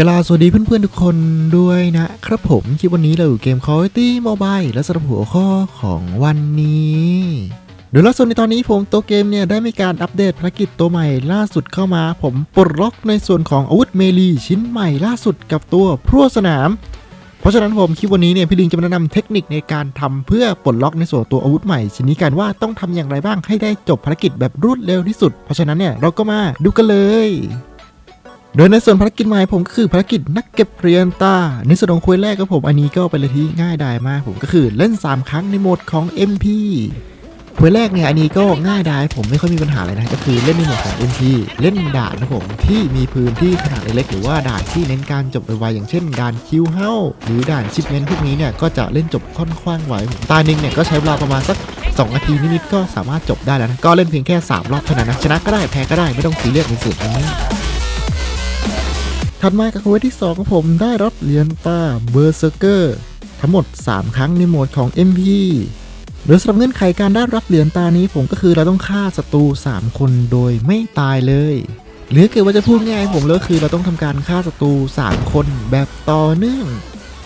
กลาสวัสดีเพื่อนๆทุกคนด้วยนะครับผมคลิปวันนี้เราอยู่เกม Call of Duty Mobile และสำหรับหัวข้อของวันนี้โดยล่าสุดในตอนนี้ผมตัวเกมเนี่ยได้มีการอัปเดตภารกิจตัวใหม่ล่าสุดเข้ามา ผมปลดล็อกในส่วนของอาวุธเมลีชิ้นใหม่ล่าสุดกับตัวพรวสนาม เพราะฉะนั้นผมคลิปวันนี้เนี่ยพี่ลิงจะมาแนะนำเทคนิคในการทำเพื่อปลดล็อกในส่วนตัวอาวุธใหม่ชิ้นนี้กันว่าต้องทำอย่างไรบ้างให้ได้จบภารกิจแบบรวดเร็วที่สุด เพราะฉะนั้นเนี่ยเราก็มาดูกันเลย โดยในส่วนภารกิจใหม่ผมก็คือภารกิจนักเก็บเหรียญตาในส่วนของคุยแรกกับผมอันนี้ก็เป็นอะไรที่ง่ายดายมากผมก็คือเล่น 3 ครั้งในโหมดของ MP คุยแรกเนี่ยอันนี้ก็ง่ายดายผมไม่ค่อยมีปัญหาเลยนะก็คือเล่นในโหมดของ MP เล่นด่านนะผมที่มีพื้นที่ขนาดเล็กหรือว่าด่านที่เน้นการจบไวๆอย่างเช่นด่านคิวเฮาหรือด่านชิปเมนพวกนี้เนี่ยก็จะเล่นจบค่อนข้างไวผมตาหนึ่งเนี่ยก็ใช้เวลาประมาณสัก2นาทีนิดๆก็สามารถจบได้แล้วนะก็เล่นเพียงแค่ 3 รอบเท่านั้นนะชนะก็ได้แพ้ก็ได้ไม่ต้องซีเรียสในส่วนนี้ ถัดมากับเวสที่2ของผมได้รับเหรียญตาเบอร์เซอร์เกอร์ทั้งหมด 3 ครั้งในโหมดของ MP โดยสำหรับเงื่อนไขการได้รับเหรียญตานี้ผมก็คือเราต้องฆ่าศัตรู 3 คนโดยไม่ตายเลย หรือเกิดว่าจะพูดง่ายๆผมเลยคือเราต้องทำการฆ่าศัตรู 3 คนแบบต่อเนื่อง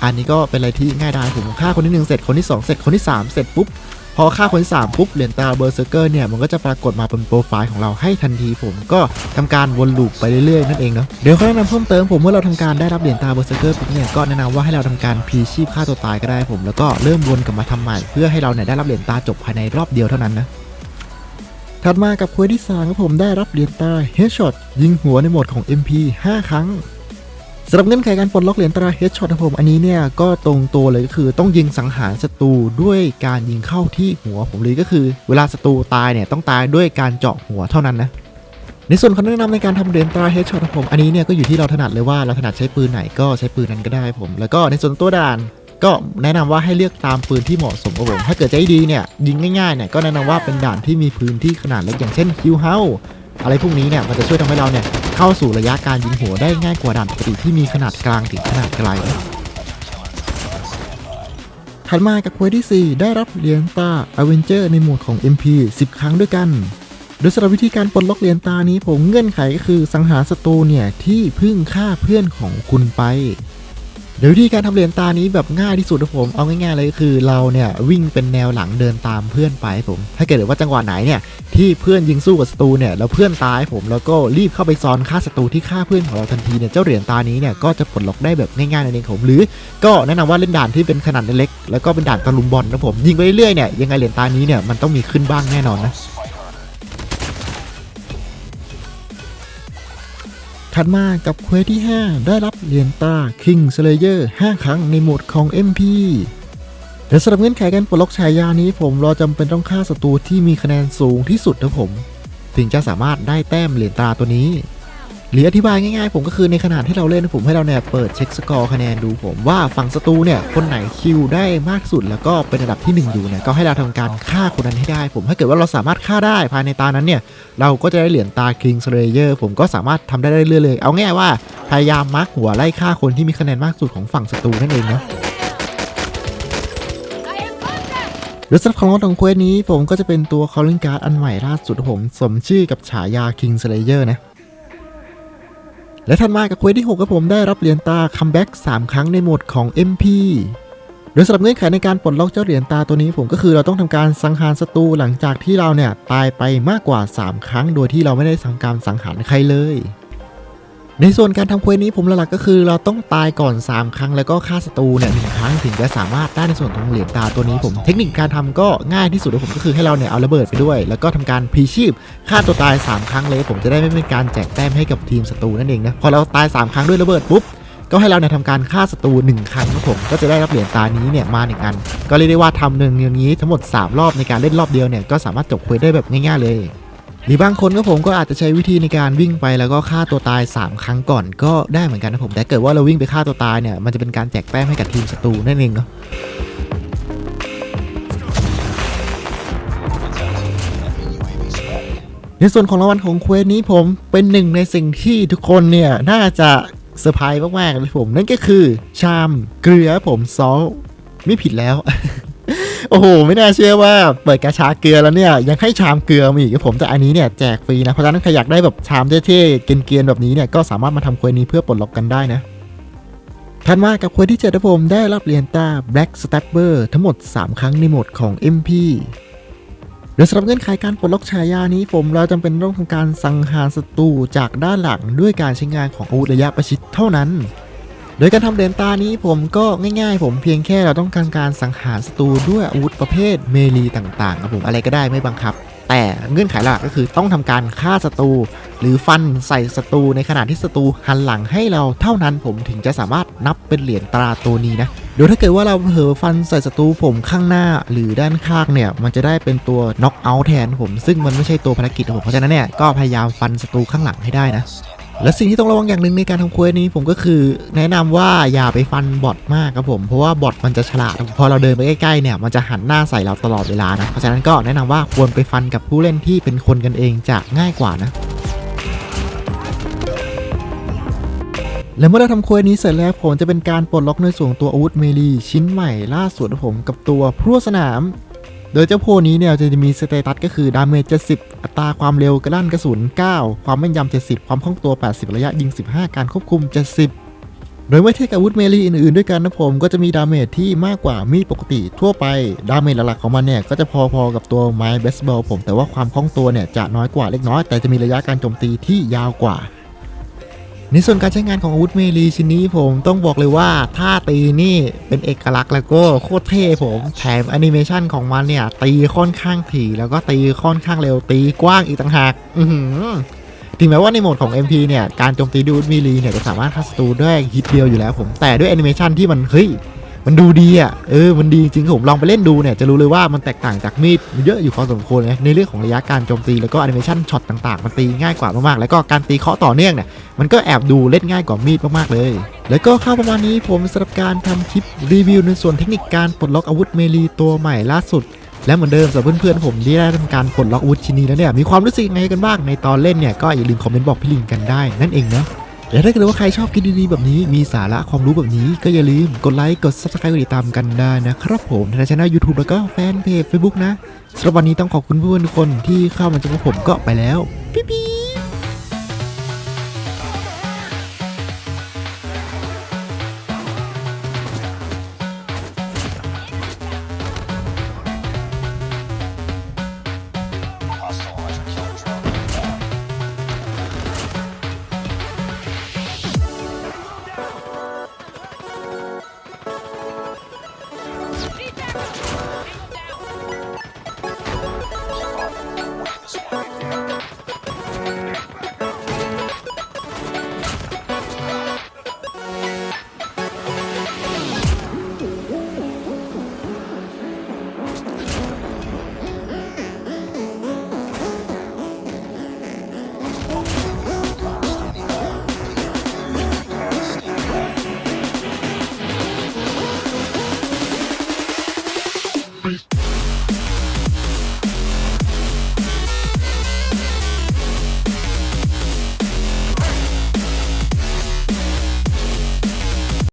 อันนี้ก็เป็นอะไรที่ง่ายดายผมฆ่าคนที่หนึ่งเสร็จคนที่สองเสร็จคนที่สามเสร็จปุ๊บ พอฆ่าคน 3 ปุ๊บเหรียญตาเบอร์เซอร์เกอร์เนี่ยมันก็จะปรากฏมาบนโปรไฟล์ของเราให้ทันทีผมก็ทำการวนลูปไปเรื่อยๆนั่นเองเนาะเดี๋ยวเขาแนะนำเพิ่มเติมผมเมื่อเราทำการได้รับเหรียญตาเบอร์เซอร์เกอร์ปุ๊บเนี่ยก็แนะนำว่าให้เราทำการพีชีพฆ่าตัวตายก็ได้ผม แล้วก็เริ่มวนกลับมาทำใหม่ เพื่อให้เราเนี่ยได้รับเหรียญตาจบภายในรอบเดียวเท่านั้นนะถัดมากับเควสที่3ครับผมได้รับเหรียญตา Headshot ยิงหัวในโหมดของ MP 5 ครั้ง สำหรับเงื่อนไขการปลดล็อกเหรียญตราเฮดช็อตของผมอันนี้เนี่ยก็ตรงตัวเลยก็คือต้องยิงสังหารศัตรูด้วยการยิงเข้าที่หัวผมเลยก็คือ เวลาศัตรูตายเนี่ยต้องตายด้วยการเจาะหัวเท่านั้นนะในส่วนคำแนะนำในการทำเหรียญตราเฮดช็อตผมอันนี้เนี่ยก็อยู่ที่เราถนัดเลยว่าเราถนัดใช้ปืนไหนก็ใช้ปืนนั้นก็ได้ผม แล้วก็ในส่วนตัวด่านก็แนะนำว่าให้เลือกตามปืนที่เหมาะสมกับผมถ้าเกิดใจดีเนี่ยยิงง่ายๆเนี่ยก็แนะนำว่าเป็นด่านที่มีพื้นที่ขนาดเล็กอย่างเช่นคิวเฮาอะไรพวกนี้เนี่ยมันจะช่วยทำให้เราเนี่ย เข้าสู่ระยะการยิงหัวได้ง่ายกว่าด่านปกติที่มีขนาดกลางถึงขนาดไกลถัดมากับเควสที่ 4 ได้รับเหรียญตาอเวนเจอร์ในหมวดของ MP 10 ครั้งด้วยกัน โดยสำหรับวิธีการปลดล็อกเหรียญตานี้ผมเงื่อนไขก็คือสังหารศัตรูเนี่ยที่เพึ่งฆ่าเพื่อนของคุณไป โดยวิธีการทำเหรียญตานี้แบบง่ายที่สุดนะผมเอาง่ายๆเลยคือเราเนี่ยวิ่งเป็นแนวหลังเดินตามเพื่อนไปผม ถ้าเกิดว่าจังหวะไหนเนี่ยที่เพื่อนยิงสู้กับศัตรูเนี่ยแล้วเพื่อนตายผมแล้วก็รีบเข้าไปซ้อนฆ่าศัตรูที่ฆ่าเพื่อนของเราทันทีเนี่ยเจ้าเหรียญตานี้เนี่ยก็จะปลดล็อกได้แบบง่ายๆนั่นเองผมหรือ ก็แนะนำว่าเล่นด่านที่เป็นขนาดเล็กแล้วก็เป็นด่านตะลุมบอลนะผมยิงไปเรื่อยๆเนี่ยยังไงเหรียญตานี้เนี่ยมันต้องมีขึ้นบ้างแน่นอนนะ ถัดมากับเควสที่ 5 ได้รับเหรียญตา King Slayer 5 ครั้งในโหมดของ MP และสำหรับเงื่อนไขการปลดล็อกฉายานี้ผมเราจำเป็นต้องฆ่าศัตรูที่มีคะแนนสูงที่สุดนะผม ถึงจะสามารถได้แต้มเหรียญตาตัวนี้ หรืออธิบายง่ายๆ ผมก็คือในขนาดที่เราเล่นผมให้เราเนี่ยเปิดเช็คสกอร์คะแนนดูผมว่าฝั่งศัตรูเนี่ยคนไหนคิวได้มากสุด แล้วก็เป็นระดับที่ 1 อยู่เนี่ยก็ให้เราทำการฆ่าคนนั้นให้ได้ ผมถ้าเกิดว่าเราสามารถฆ่าได้ภายในตานั้นเนี่ยเราก็จะได้เหรียญตา King Slayer ผมก็สามารถทำได้เรื่อยๆเลยเอาง่ายว่าพยายามมาร์กหัวไล่ฆ่าคนที่มีคะแนนมากสุดของฝั่งศัตรูนั่นเองเนาะโดยสำหรับของรถของเควสนี้ผมก็จะเป็นตัว calling card อันใหม่ล่าสุดผม สมชื่อกับฉายา King Slayer นะ และถัดมากับเควสที่ 6กับผมได้รับเหรียญตาคัมแบ็ก3 ครั้งในโหมดของ MP โดยสำหรับเงื่อนไขในการปลดล็อกเจ้าเหรียญตาตัวนี้ผมก็คือเราต้องทำการสังหารศัตรูหลังจากที่เราเนี่ยตายไปมากกว่า 3 ครั้ง โดยที่เราไม่ได้สังการสังหารใครเลย ในส่วนการทำเควสนี้ผมหลักๆก็คือ เราต้องตายก่อน 3 ครั้งแล้วก็ฆ่าศัตรูเนี่ยหนึ่งครั้งถึงจะสามารถได้ในส่วนของเหรียญตาตัวนี้ผม เทคนิคการทำก็ง่ายที่สุดเลยผมก็คือให้เราเนี่ยเอาระเบิดไปด้วย แล้วก็ทำการพีชีพฆ่าตัวตาย 3 ครั้งเลย ผมจะได้ไม่เป็นการแจกแต้มให้กับทีมศัตรูนั่นเองนะพอเราตาย 3 ครั้งด้วยระเบิดปุ๊บก็ให้เราเนี่ยทำการฆ่าศัตรูหนึ่งครั้งครับผมก็จะได้รับเหรียญตานี้เนี่ยมาหนึ่งอัน ก็เรียกได้ว่าทำหนึ่งอย่างนี้ทั้งหมด 3 รอบในการเล่นรอบเดียวเนี่ยก็สามารถจบเควสได้แบบง่ายๆเลย หรือบางคนก็ผมก็อาจจะใช้วิธีในการวิ่งไปแล้วก็ฆ่าตัวตาย 3 ครั้งก่อนก็ได้เหมือนกันนะผมแต่เกิดว่าเราวิ่งไปฆ่าตัวตายเนี่ยมันจะเป็นการแจกแต้มให้กับทีมศัตรูนั่นเองเนาะในส่วนของรางวัลของเควสนี้ผมเป็นหนึ่งในสิ่งที่ทุกคนเนี่ยน่าจะเซอร์ไพรส์มากๆเลยผม นั่นก็คือชามเกลือผมซอสไม่ผิดแล้ว โอ้โห ไม่น่าเชื่อว่าเปิดกาชาเกลือแล้วเนี่ย ยังให้ชามเกลือมาอีกครับผมแต่อันนี้เนี่ยแจกฟรีนะ เพราะฉะนั้นใครอยากได้แบบชามเท่ๆเกรียนๆแบบนี้เนี่ยก็สามารถมาทำควสนี้เพื่อปลดล็อกกันได้นะถัดมากับคนที่เจ็ดผมได้รับเหรียญตา Black Stabber ทั้งหมด 3 ครั้งในโหมดของ MP โดยสำหรับเงื่อนไขการปลดล็อกฉายานี้ผมเราจำเป็นต้องทำการสังหารศัตรูจากด้านหลังด้วยการใช้งานของอาวุธระยะประชิดเท่านั้น โดยการทำเหรียญตานี้ผมก็ง่ายๆ ผมเพียงแค่เราต้องการการสังหารศัตรูด้วยอาวุธประเภทเมลีต่างๆครับผมอะไรก็ได้ไม่บังคับ แต่เงื่อนไขหลักก็คือต้องทำการฆ่าศัตรูหรือฟันใส่ศัตรูในขณะที่ศัตรูหันหลังให้เราเท่านั้นผมถึงจะสามารถนับเป็นเหรียญตราตัวนี้นะโดยถ้าเกิดว่าเราเผลอฟันใส่ศัตรูผมข้างหน้าหรือด้านข้างเนี่ย มันจะได้เป็นตัวน็อกเอาท์แทนผมซึ่งมันไม่ใช่ตัวภารกิจของผมเพราะฉะนั้นเนี่ยก็พยายามฟันศัตรูข้างหลังให้ได้นะ และสิ่งที่ต้องระวังอย่างหนึ่งในการทำเควสนี้ผมก็คือ แนะนำว่าอย่าไปฟันบอทมากครับผมเพราะว่าบอทมันจะฉลาดพอเราเดินไปใกล้ๆเนี่ยมันจะหันหน้าใส่เราตลอดเวลานะเพราะฉะนั้นก็แนะนำว่าควรไปฟันกับผู้เล่นที่เป็นคนกันเองจะง่ายกว่านะและเมื่อเราทำควสนี้เสร็จแล้วผมจะเป็นการปลดล็อกในส่วนของตัวอาวุธเมลีชิ้นใหม่ล่าสุดของผมกับตัวพรวสนาม โดยเจ้าโพนี้เนี่ยจะมีสเตตัสก็คือดาเมจ70 อัตราความเร็วกระด้านกระสุน 9 ความแม่นยำ 70 ความคล่องตัว 80 ระยะยิง 15 การควบคุม 70 โดยเมื่อเทียบกับอาวุธเมลีอื่นๆ ด้วยกันนะผมก็จะมีดาเมจที่มากกว่ามีดปกติทั่วไป ดาเมจหลักๆของมันเนี่ย ก็จะพอๆกับตัวไม้เบสบอลผม แต่ว่าความคล่องตัวเนี่ยจะน้อยกว่าเล็กน้อย แต่จะมีระยะการโจมตีที่ยาวกว่า ในส่วนการใช้งานของอาวุธเมลีชิ้นนี้ผมต้องบอกเลยว่าท่าตีนี่เป็นเอกลักษณ์แล้วก็โคตรเท่ผม แถมแอนิเมชันของมันเนี่ยตีค่อนข้างถี่ แล้วก็ตีค่อนข้างเร็วตีกว้างอีกต่างหากอือถึงแม้ว่าในโหมดของ MP เนี่ย การโจมตีด้วยอาวุธเมลีเนี่ยจะสามารถฆ่าศัตรูด้วยฮิตเดียวอยู่แล้วผม แต่ด้วยแอนิเมชันที่มันเฮ้ย มันดูดีอะเออมันดีจริงๆผมลองไปเล่นดูเนี่ยจะรู้เลยว่ามันแตกต่างจากมีดเยอะอยู่พอสมควรเลยในเรื่องของระยะการโจมตีแล้วก็แอนิเมชันช็อตต่างๆมันตีง่ายกว่ามากๆแล้วก็การตีเคาะต่อเนื่องเนี่ยมันก็แอบดูเล่นง่ายกว่ามีดมากๆเลย แล้วก็เข้าประมาณนี้ผมสำหรับการทำคลิปรีวิวในส่วนเทคนิคการปลดล็อกอาวุธเมลีตัวใหม่ล่าสุดและเหมือนเดิมสำหรับเพื่อนๆผมที่ได้ทำการปลดล็อกอาวุธชิ้นนี้แล้วเนี่ยมีความรู้สึกยังไงกันบ้างในตอนเล่นเนี่ยก็อย่าลืมคอมเมนต์บอกพี่ลิงกันได้นั่นเองนะ และถ้าเกิดว่าใครชอบคลิปดีๆแบบนี้มีสาระความรู้แบบนี้ก็อย่าลืมกดไลค์กด subscribe กดติดตามกันได้นะครับผมในช่องยูทูบแล้วก็แฟนเพจ Facebook นะสำหรับวันนี้ต้องขอบคุณเพื่อนๆทุกคนที่เข้ามาชมกับผมก็ไปแล้วปิ๊บ